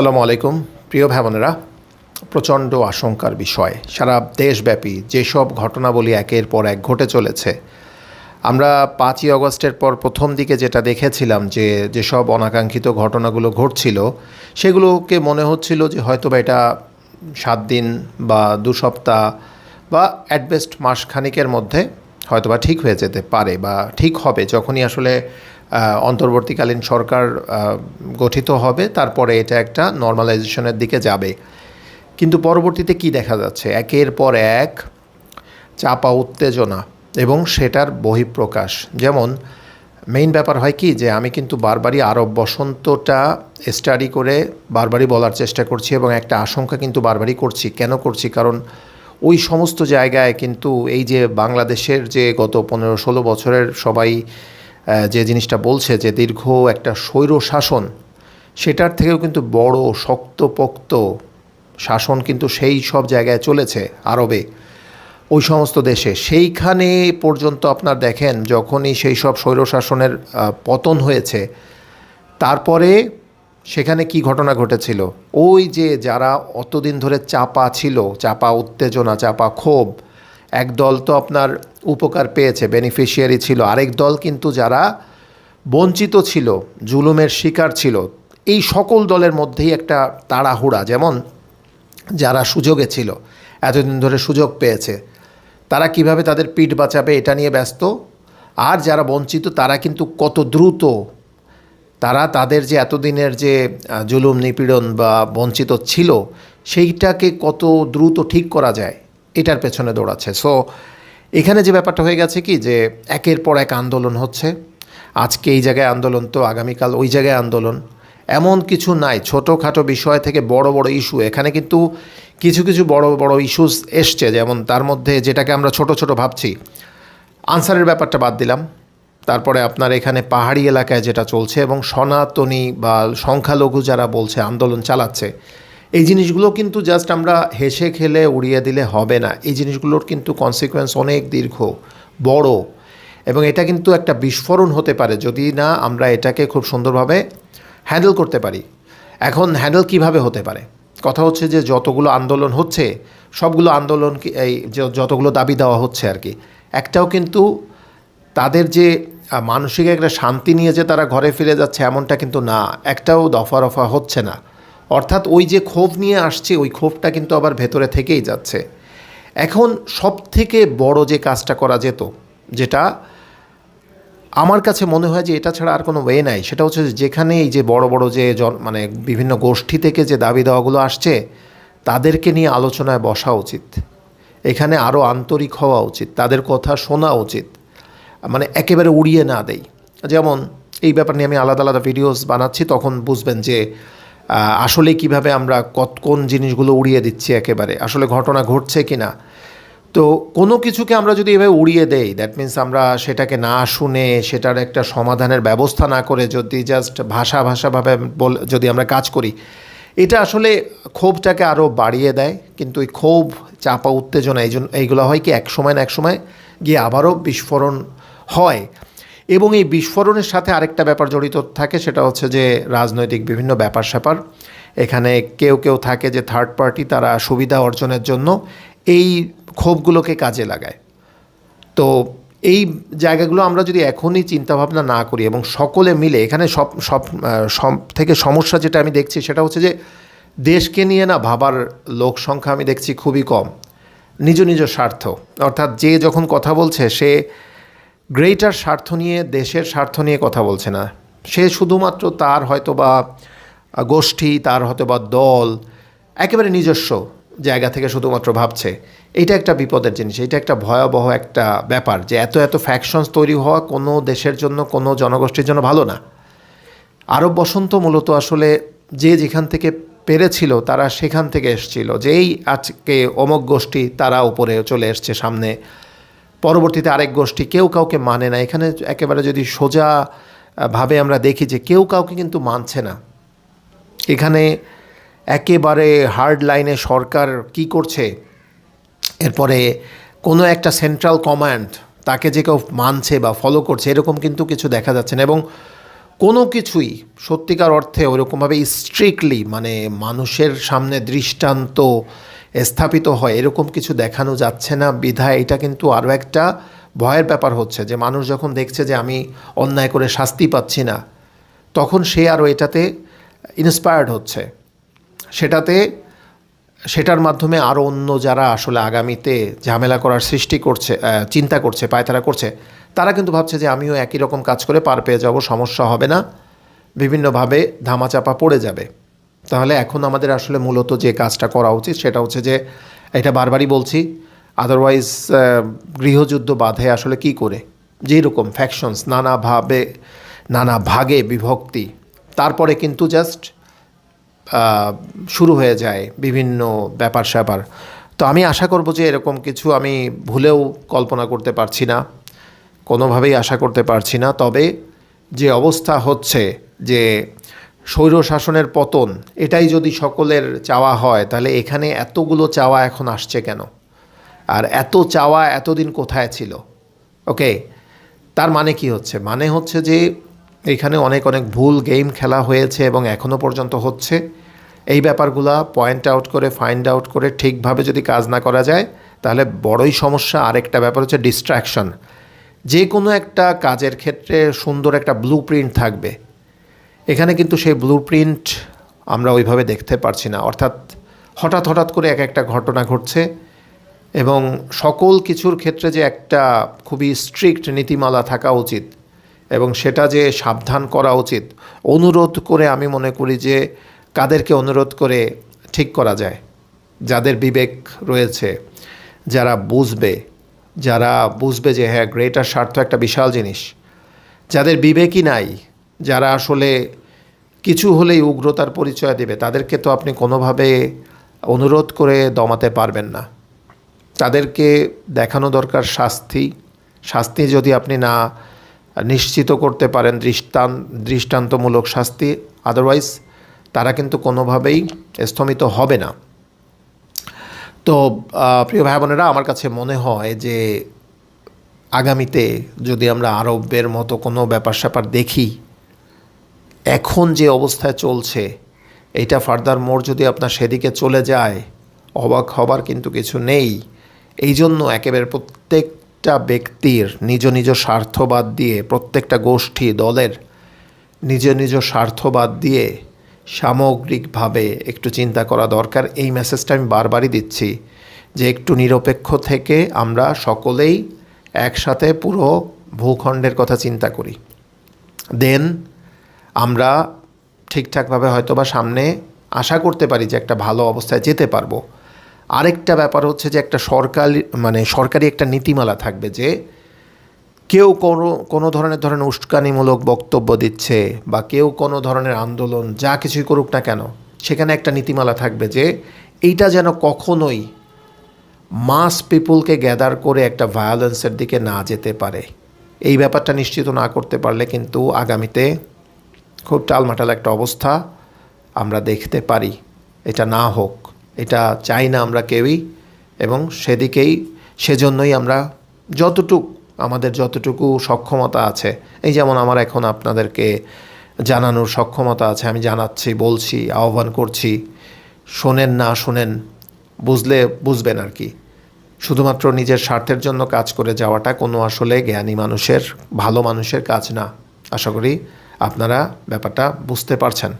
আসসালামু আলাইকুম, প্রিয় ভাই বোনেরা প্রচণ্ড আশঙ্কার বিষয়। সারা দেশব্যাপী যেসব ঘটনাবলী একের পর এক ঘটে চলেছে, আমরা পাঁচই অগস্টের পর প্রথম দিকে যেটা দেখেছিলাম যে যেসব অনাকাঙ্ক্ষিত ঘটনাগুলো ঘটছিল, সেগুলোকে মনে হচ্ছিল যে হয়তো বা এটা সাত দিন বা দু সপ্তাহ বা অ্যাডবেস্ট মাস খানিকের মধ্যে হয়তোবা ঠিক হয়ে যেতে পারে বা ঠিক হবে। যখনই আসলে অন্তর্বর্তীকালীন সরকার গঠিত হবে, তারপরে এটা একটা নর্মালাইজেশনের দিকে যাবে। কিন্তু পরবর্তীতে কি দেখা যাচ্ছে? একের পর এক চাপা উত্তেজনা এবং সেটার বহিঃপ্রকাশ। যেমন মেইন ব্যাপার হয় কি যে, আমি কিন্তু বারবারই আরব বসন্তটা স্টাডি করে বারবারই বলার চেষ্টা করছি এবং একটা আশঙ্কা কিন্তু বারবারই করছি। কেন করছি? কারণ ওই সমস্ত জায়গায় কিন্তু এই যে বাংলাদেশের যে গত পনেরো ষোলো বছরের সবাই যে জিনিসটা বলছে যে দীর্ঘ একটা স্বৈর শাসন সেটার থেকেও কিন্তু বড় শক্তপোক্ত শাসন কিন্তু সেই সব জায়গায় চলেছে আরবে, ওই সমস্ত দেশে। সেইখানে পর্যন্ত আপনার দেখেন, যখনই সেই সব স্বৈরশাসনের পতন হয়েছে, তারপরে সেখানে কি ঘটনা ঘটেছিল? ওই যে যারা অতদিন ধরে চাপা ছিল, চাপা উত্তেজনা, চাপা ক্ষোভ এক দল তো আপনার উপকার পেয়েছে বেনিফিশিয়ারি ছিল। আরেক দল কিন্তু যারা বঞ্চিত ছিল, জুলুমের শিকার ছিল, এই সকল দলের মধ্যেই একটা তাড়াহুড়া। যেমন যারা সুযোগে ছিল, এতদিন ধরে সুযোগ পেয়েছে, তারা কীভাবে তাদের পিঠ বাঁচাবে এটা নিয়ে ব্যস্ত? আর যারা বঞ্চিত, তারা কিন্তু কত দ্রুত, তারা তাদের যে এতদিনের যে জুলুম, নিপীড়ন বা বঞ্চিত ছিল, সেইটাকে কত দ্রুত ঠিক করা যায়? এটার পেছনে দৌড়াচ্ছে। সো এখানে যে ব্যাপারটা হয়ে গেছে কি যে, একের পর এক আন্দোলন হচ্ছে। আজকে এই জায়গায় আন্দোলন তো আগামীকাল ওই জায়গায় আন্দোলন। এমন কিছু নাই, ছোটোখাটো বিষয় থেকে বড় বড় ইস্যু। এখানে কিন্তু কিছু কিছু বড় বড় ইস্যুস এসছে, যেমন তার মধ্যে যেটাকে আমরা ছোট ছোট ভাবছি। আনসারের ব্যাপারটা বাদ দিলাম। তারপরে আপনার এখানে পাহাড়ি এলাকায় যেটা চলছে এবং সনাতনী বা সংখ্যালঘু যারা বলছে আন্দোলন চালাচ্ছে। এই জিনিসগুলো কিন্তু জাস্ট আমরা হেসে খেলে উড়িয়ে দিলে হবে না। এই জিনিসগুলোর কিন্তু কনসিকোয়েন্স অনেক দীর্ঘ, বড় এবং এটা কিন্তু একটা বিস্ফোরণ হতে পারে যদি না আমরা এটাকে খুব সুন্দরভাবে হ্যান্ডেল করতে পারি। এখন হ্যান্ডেল কীভাবে হতে পারে? কথা হচ্ছে যে যতগুলো আন্দোলন হচ্ছে, সবগুলো আন্দোলন এই যে- যতগুলো দাবি দেওয়া হচ্ছে আর কি, একটাও কিন্তু তাদের যে মানসিক একটা শান্তি নিয়ে যে তারা ঘরে ফিরে যাচ্ছে এমনটা কিন্তু না। একটাও দফা রফা হচ্ছে না। অর্থাৎ ওই যে ক্ষোভ নিয়ে আসছে, ওই ক্ষোভটা কিন্তু আবার ভেতরে থেকেই যাচ্ছে। এখন সব থেকে বড় যে কাজটা করা যেত, যেটা আমার কাছে মনে হয় যে এটা ছাড়া আর কোনো ওয়ে নাই, সেটা হচ্ছে যেখানে এই যে বড় বড় যে মানে বিভিন্ন গোষ্ঠী থেকে যে দাবি দেওয়াগুলো আসছে, তাদেরকে নিয়ে আলোচনায় বসা উচিত। এখানে আরও আন্তরিক হওয়া উচিত, তাদের কথা শোনা উচিত। মানে একেবারে উড়িয়ে না দেই। যেমন এই ব্যাপার নিয়ে আমি আলাদা আলাদা ভিডিওস বানাচ্ছি, তখন বুঝবেন যে আসলে কীভাবে আমরা কত কোন জিনিসগুলো উড়িয়ে দিচ্ছি একেবারে? আসলে ঘটনা ঘটছে কি না তো কোনো কিছুকে আমরা যদি এভাবে উড়িয়ে দেই দ্যাট মিন্স আমরা সেটাকে না শুনে সেটার একটা সমাধানের ব্যবস্থা না করে যদি জাস্ট ভাষা ভাষাভাবে বল, যদি আমরা কাজ করি, এটা আসলে ক্ষোভটাকে আরও বাড়িয়ে দেয়। কিন্তু ওই ক্ষোভ, চাপা, উত্তেজনা এই জন্য এইগুলো হয় কি এক সময় না এক সময় গিয়ে আবারও বিস্ফোরণ হয়। এবং এই বিস্ফোরণের সাথে আরেকটা ব্যাপার জড়িত থাকে, সেটা হচ্ছে যে রাজনৈতিক বিভিন্ন ব্যাপার স্যাপার। এখানে কেউ কেউ থাকে যে থার্ড পার্টি তারা সুবিধা অর্জনের জন্য এই ক্ষোভগুলোকে কাজে লাগায়। তো এই জায়গাগুলো আমরা যদি এখনই চিন্তাভাবনা না করি এবং সকলে মিলে, এখানে সব সব সব থেকে সমস্যা যেটা আমি দেখছি সেটা হচ্ছে যে দেশকে নিয়ে না ভাবার লোক সংখ্যা আমি দেখছি খুবই কম। নিজ নিজ স্বার্থ। অর্থাৎ যে যখন কথা বলছে সে গ্রেটার স্বার্থ নিয়ে, দেশের স্বার্থ নিয়ে কথা বলছে না। সে শুধুমাত্র তার হয়তো বা গোষ্ঠী, তার হয়তো বা দল, একেবারে নিজস্ব জায়গা থেকে শুধুমাত্র ভাবছে। এটা একটা বিপদের জিনিস এটা একটা ভয়াবহ একটা ব্যাপার যে এত এত ফ্যাকশনস তৈরি হওয়া কোনো দেশের জন্য, কোনো জনগোষ্ঠীর জন্য ভালো না। আরব বসন্ত মূলত আসলে যে যেখান থেকে পেরেছিল, তারা সেখান থেকে এসছিল। যেই আজকে অমক গোষ্ঠী, তারা উপরে চলে এসছে সামনে। পরবর্তীতে আরেক গোষ্ঠী কেউ কাউকে মানে না। এখানে একেবারে যদি সোজা ভাবে আমরা দেখি যে কেউ কাউকে কিন্তু মানছে না। এখানে একেবারে হার্ড লাইনে সরকার কি করছে? এরপরে কোনো একটা সেন্ট্রাল কমান্ড তাকে যে কেউ মানছে বা ফলো করছে, এরকম কিন্তু কিছু দেখা যাচ্ছে না। এবং কোনো কিছুই সত্যিকার অর্থে ওইরকমভাবে স্ট্রিক্টলি মানে মানুষের সামনে দৃষ্টান্ত স্থাপিত হয়, এরকম কিছু দেখানো যাচ্ছে না। বিধায় এটা কিন্তু আরও একটা ভয়ের ব্যাপার হচ্ছে যে, মানুষ যখন দেখছে যে আমি অন্যায় করে শাস্তি পাচ্ছি না, তখন সে আরও এটাতে ইন্সপায়ার্ড হচ্ছে। সেটাতে, সেটার মাধ্যমে আরও অন্য যারা আসলে আগামীতে ঝামেলা করার সৃষ্টি করছে চিন্তা করছে, পায়তারা করছে, তারা কিন্তু ভাবছে যে আমিও একই রকম কাজ করে পার পেয়ে যাব, সমস্যা হবে না। বিভিন্নভাবে ধামাচাপা পড়ে যাবে। তাহলে এখন আমাদের আসলে মূলত যে কাজটা করা উচিত সেটা হচ্ছে যে এটা বারবারই বলছি আদারওয়াইজ গৃহযুদ্ধ বাধে আসলে কি করে? যেরকম ফ্যাকশনস নানাভাবে নানা ভাগে বিভক্তি, তারপরে কিন্তু জাস্ট শুরু হয়ে যায় বিভিন্ন ব্যাপার স্যাপার। তো আমি আশা করব যে এরকম কিছু আমি ভুলেও কল্পনা করতে পারছি না, কোনোভাবেই আশা করতে পারছি না। তবে যে অবস্থা হচ্ছে যে স্বৈর শাসনের পতন, এটাই যদি সকলের চাওয়া হয়, তাহলে এখানে এতগুলো চাওয়া এখন আসছে কেন? আর এত চাওয়া এতদিন কোথায় ছিল? ওকে, তার মানে কি হচ্ছে? মানে হচ্ছে যে এখানে অনেক অনেক ভুল গেম খেলা হয়েছে এবং এখনও পর্যন্ত হচ্ছে। এই ব্যাপারগুলা পয়েন্ট আউট করে ফাইন্ড আউট করে ঠিকভাবে যদি কাজ না করা যায়, তাহলে বড়ই সমস্যা। আরেকটা ব্যাপার হচ্ছে ডিস্ট্র্যাকশন যে কোনো একটা কাজের ক্ষেত্রে সুন্দর একটা ব্লু প্রিন্ট থাকবে। এখানে কিন্তু সেই ব্লু প্রিন্ট আমরা ওইভাবে দেখতে পারছি না। অর্থাৎ হঠাৎ হঠাৎ করে এক একটা ঘটনা ঘটছে এবং সকল কিছুর ক্ষেত্রে যে একটা খুবই স্ট্রিক্ট নীতিমালা থাকা উচিত এবং সেটা যে সাবধান করা উচিত, অনুরোধ করে আমি মনে করি যে কাদেরকে অনুরোধ করে ঠিক করা যায়। যাদের বিবেক রয়েছে, যারা বুঝবে যারা বুঝবে যে হ্যাঁ গ্রেটার স্বার্থ একটা বিশাল জিনিস। যাদের বিবেকই নাই যারা আসলে কিছু হলেই উগ্রতার পরিচয় দেবে, তাদেরকে তো আপনি কোনোভাবে অনুরোধ করে দমাতে পারবেন না। তাদেরকে দেখানো দরকার শাস্তি। শাস্তি যদি আপনি না নিশ্চিত করতে পারেন, দৃষ্টান, দৃষ্টান্তমূলক শাস্তি আদারওয়াইজ তারা কিন্তু কোনোভাবেই স্থমিত হবে না। তো প্রিয় ভাই বোনেরা, আমার কাছে মনে হয় যে আগামীতে যদি আমরা আরবের মতো কোনো ব্যাপার স্যাপার দেখি এখন যে অবস্থায় চলছে, এটা ফার্দার মোর যদি আপনার সেদিকে চলে যায়, অবাক হবার কিন্তু কিছু নেই। এই জন্য একেবারে প্রত্যেকটা ব্যক্তির নিজ নিজ স্বার্থবাদ দিয়ে, প্রত্যেকটা গোষ্ঠী দলের নিজ নিজ স্বার্থবাদ দিয়ে সামগ্রিকভাবে একটু চিন্তা করা দরকার। এই মেসেজটা আমি বারবারই দিচ্ছি যে একটু নিরপেক্ষ থেকে আমরা সকলেই একসাথে পুরো ভূখণ্ডের কথা চিন্তা করি। দেন আমরা ঠিকঠাকভাবে হয়তো বা সামনে আশা করতে পারি যে একটা ভালো অবস্থায় যেতে পারব। আরেকটা ব্যাপার হচ্ছে যে একটা সরকারি মানে সরকারি একটা নীতিমালা থাকবে যে কেউ কোনো কোনো ধরনের ধরেন উস্কানিমূলক বক্তব্য দিচ্ছে বা কেউ কোনো ধরনের আন্দোলন যা কিছুই করুক না কেন, সেখানে একটা নীতিমালা থাকবে যে এইটা যেন কখনোই মাস পিপুলকে গ্যাদার করে একটা ভায়োলেন্সের দিকে না যেতে পারে। এই ব্যাপারটা নিশ্চিত না করতে পারলে কিন্তু আগামীতে খুব টালমাটাল একটা অবস্থা, আমরা দেখতে পারি। এটা না হোক, এটা চাই না আমরা কেউই এবং সেদিকেই, সেজন্যই আমরা যতটুক, আমাদের যতটুকু সক্ষমতা আছে, এই যেমন আমার এখন আপনাদেরকে জানানোর সক্ষমতা আছে, আমি জানাচ্ছি, বলছি, আহ্বান করছি, শোনেন না শোনেন, বুঝলে বুঝবেন আর কি। শুধুমাত্র নিজের স্বার্থের জন্য কাজ করে যাওয়াটা কোনো আসলে জ্ঞানী মানুষের, ভালো মানুষের কাজ না, আশা করি। আপনারা ব্যাপারটা বুঝতে পারছেন।